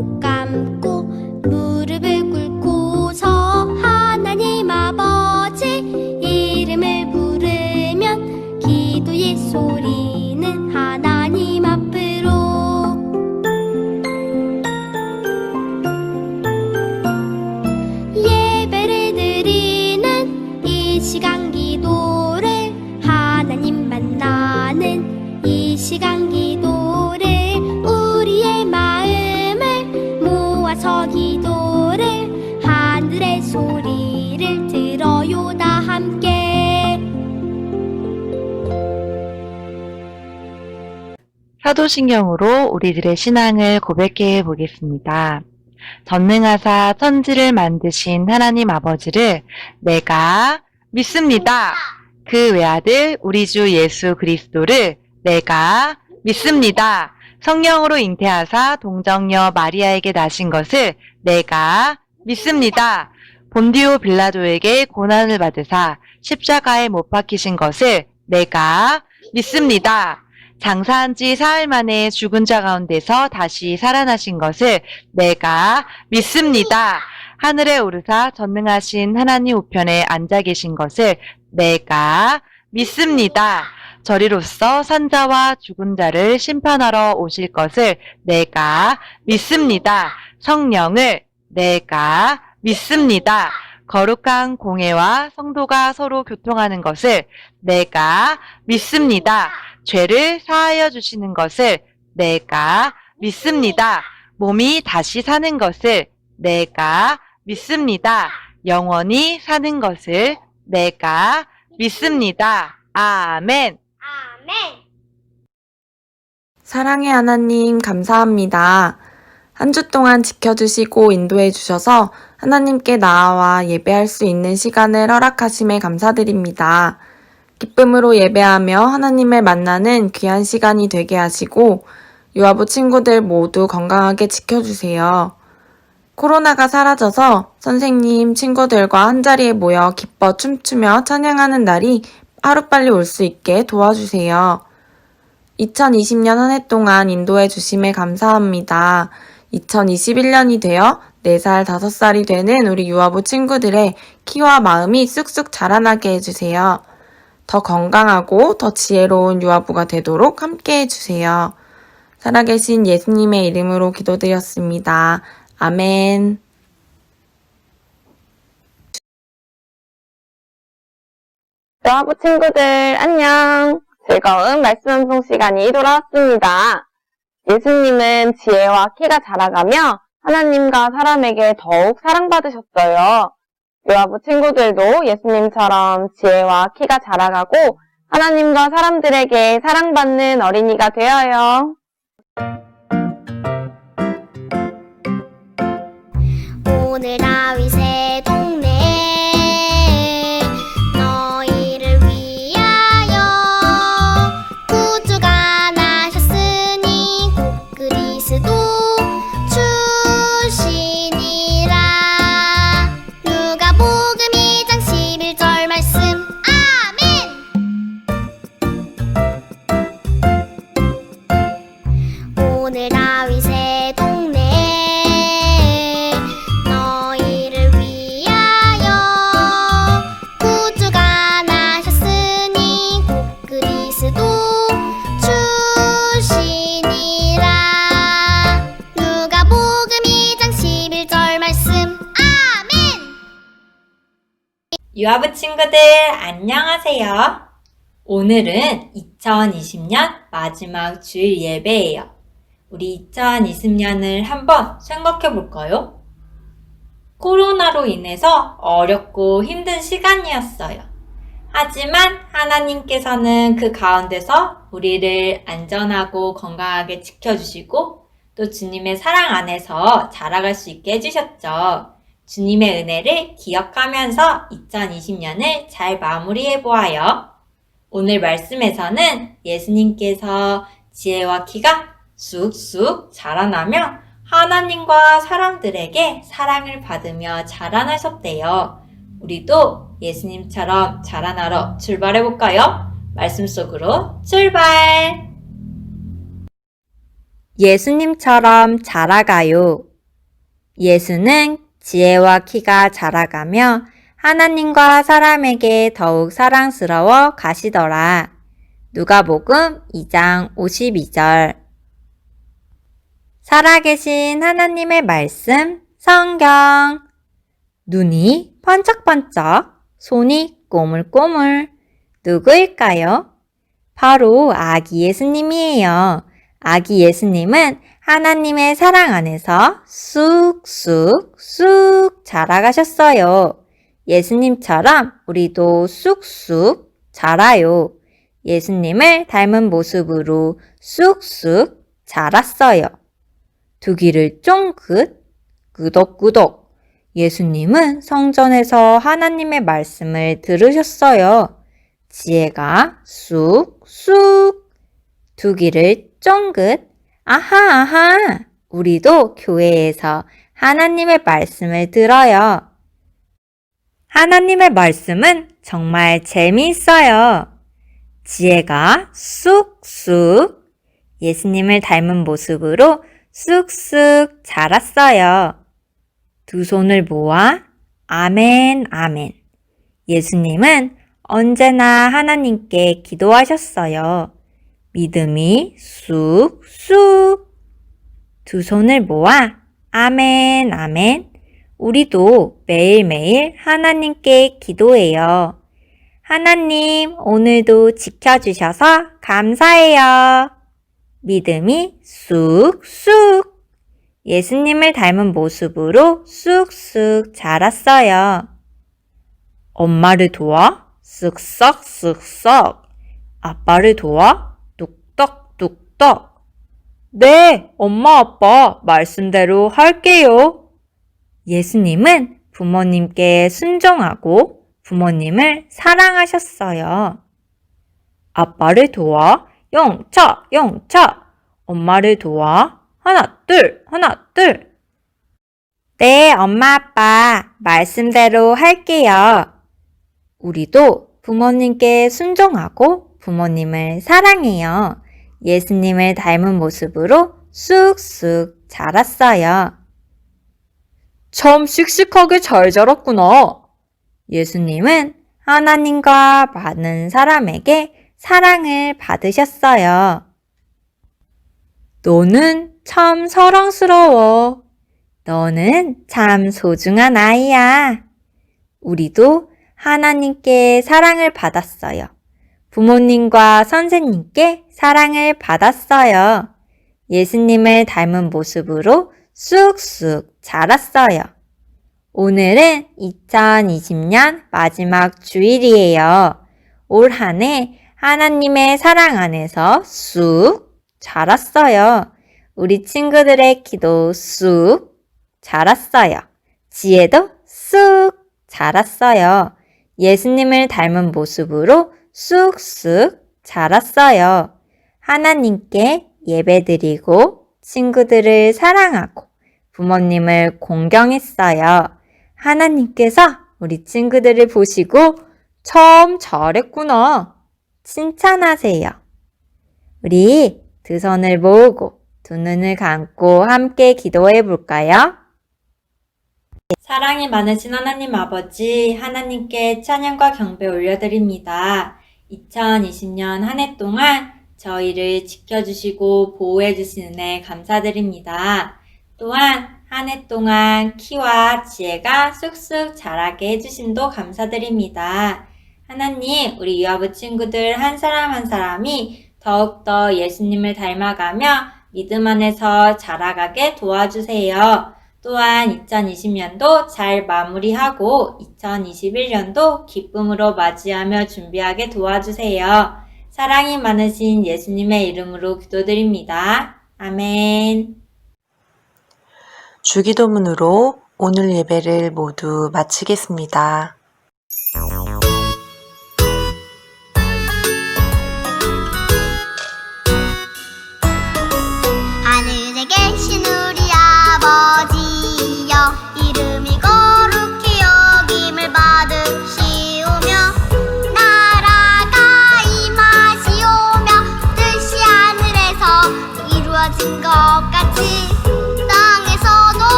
lakukan 사도신경으로 우리들의 신앙을 고백해 보겠습니다. 전능하사 천지를 만드신 하나님 아버지를 내가 믿습니다. 그 외아들 우리 주 예수 그리스도를 내가 믿습니다. 성령으로 잉태하사 동정녀 마리아에게 나신 것을 내가 믿습니다. 본디오 빌라도에게 고난을 받으사 십자가에 못 박히신 것을 내가 믿습니다. 장사한 지 사흘 만에 죽은 자 가운데서 다시 살아나신 것을 내가 믿습니다. 하늘에 오르사 전능하신 하나님 우편에 앉아 계신 것을 내가 믿습니다. 저리로서 산자와 죽은 자를 심판하러 오실 것을 내가 믿습니다. 성령을 내가 믿습니다. 거룩한 공예와 성도가 서로 교통하는 것을 내가 믿습니다. 죄를 사하여 주시는 것을 내가 믿습니다. 몸이 다시 사는 것을 내가 믿습니다. 영원히 사는 것을 내가 믿습니다. 아멘. 아멘. 사랑의 하나님, 감사합니다. 한 주 동안 지켜주시고 인도해 주셔서 하나님께 나아와 예배할 수 있는 시간을 허락하심에 감사드립니다. 기쁨으로 예배하며 하나님을 만나는 귀한 시간이 되게 하시고 유아부 친구들 모두 건강하게 지켜주세요. 코로나가 사라져서 선생님, 친구들과 한자리에 모여 기뻐 춤추며 찬양하는 날이 하루빨리 올 수 있게 도와주세요. 2020년 한 해 동안 인도해 주심에 감사합니다. 2021년이 되어 4살, 5살이 되는 우리 유아부 친구들의 키와 마음이 쑥쑥 자라나게 해주세요. 더 건강하고 더 지혜로운 유아부가 되도록 함께 해주세요. 살아계신 예수님의 이름으로 기도드렸습니다. 아멘. 여러분 친구들 안녕. 즐거운 말씀 암송 시간이 돌아왔습니다. 예수님은 지혜와 키가 자라가며 하나님과 사람에게 더욱 사랑받으셨어요. 요아부 친구들도 예수님처럼 지혜와 키가 자라가고 하나님과 사람들에게 사랑받는 어린이가 되어요. 유아부 친구들, 안녕하세요. 오늘은 2020년 마지막 주일 예배예요. 우리 2020년을 한번 생각해 볼까요? 코로나로 인해서 어렵고 힘든 시간이었어요. 하지만 하나님께서는 그 가운데서 우리를 안전하고 건강하게 지켜주시고 또 주님의 사랑 안에서 자라갈 수 있게 해주셨죠. 주님의 은혜를 기억하면서 2020년을 잘 마무리해 보아요. 오늘 말씀에서는 예수님께서 지혜와 키가 쑥쑥 자라나며 하나님과 사람들에게 사랑을 받으며 자라나셨대요. 우리도 예수님처럼 자라나러 출발해 볼까요? 말씀 속으로 출발! 예수님처럼 자라가요. 예수는 지혜와 키가 자라가며 하나님과 사람에게 더욱 사랑스러워 가시더라. 누가복음 2장 52절 살아계신 하나님의 말씀 성경 눈이 번쩍번쩍 손이 꼬물꼬물 누구일까요? 바로 아기 예수님이에요. 아기 예수님은 하나님의 사랑 안에서 쑥쑥 쑥 자라가셨어요. 예수님처럼 우리도 쑥쑥 자라요. 예수님을 닮은 모습으로 쑥쑥 자랐어요. 두 귀를 쫑긋, 끄덕끄덕. 예수님은 성전에서 하나님의 말씀을 들으셨어요. 지혜가 쑥쑥. 두 귀를 쫑긋, 아하, 아하. 우리도 교회에서 하나님의 말씀을 들어요. 하나님의 말씀은 정말 재미있어요. 지혜가 쑥쑥 예수님을 닮은 모습으로 쑥쑥 자랐어요. 두 손을 모아 아멘, 아멘. 예수님은 언제나 하나님께 기도하셨어요. 믿음이 쑥쑥. 두 손을 모아 아멘, 아멘. 우리도 매일매일 하나님께 기도해요. 하나님, 오늘도 지켜주셔서 감사해요. 믿음이 쑥쑥. 예수님을 닮은 모습으로 쑥쑥 자랐어요. 엄마를 도와 쓱싹. 아빠를 도와 뚝떡뚝떡. 네, 엄마 아빠 말씀대로 할게요. 예수님은 부모님께 순종하고 부모님을 사랑하셨어요. 아빠를 도와 영차, 영차. 엄마를 도와 하나, 둘, 하나, 둘. 네, 엄마, 아빠, 말씀대로 할게요. 우리도 부모님께 순종하고 부모님을 사랑해요. 예수님을 닮은 모습으로 쑥쑥 자랐어요. 참 씩씩하게 잘 자랐구나. 예수님은 하나님과 많은 사람에게 사랑을 받으셨어요. 너는 참 사랑스러워. 너는 참 소중한 아이야. 우리도 하나님께 사랑을 받았어요. 부모님과 선생님께 사랑을 받았어요. 예수님을 닮은 모습으로 쑥쑥 자랐어요. 오늘은 2020년 마지막 주일이에요. 올 한 해 하나님의 사랑 안에서 쑥 자랐어요. 우리 친구들의 기도 쑥 자랐어요. 지혜도 쑥 자랐어요. 예수님을 닮은 모습으로 쑥쑥 자랐어요. 하나님께 예배드리고 친구들을 사랑하고 부모님을 공경했어요. 하나님께서 우리 친구들을 보시고 참 잘했구나. 칭찬하세요. 우리 두 손을 모으고 두 눈을 감고 함께 기도해 볼까요? 사랑이 많으신 하나님 아버지, 하나님께 찬양과 경배 올려드립니다. 2020년 한 해 동안 저희를 지켜주시고 보호해주신 은혜 감사드립니다. 또한 한 해 동안 키와 지혜가 쑥쑥 자라게 해주심도 감사드립니다. 하나님, 우리 유아부 친구들 한 사람 한 사람이 더욱더 예수님을 닮아가며 믿음 안에서 자라가게 도와주세요. 또한 2020년도 잘 마무리하고 2021년도 기쁨으로 맞이하며 준비하게 도와주세요. 사랑이 많으신 예수님의 이름으로 기도드립니다. 아멘. 주기도문으로 오늘 예배를 모두 마치겠습니다.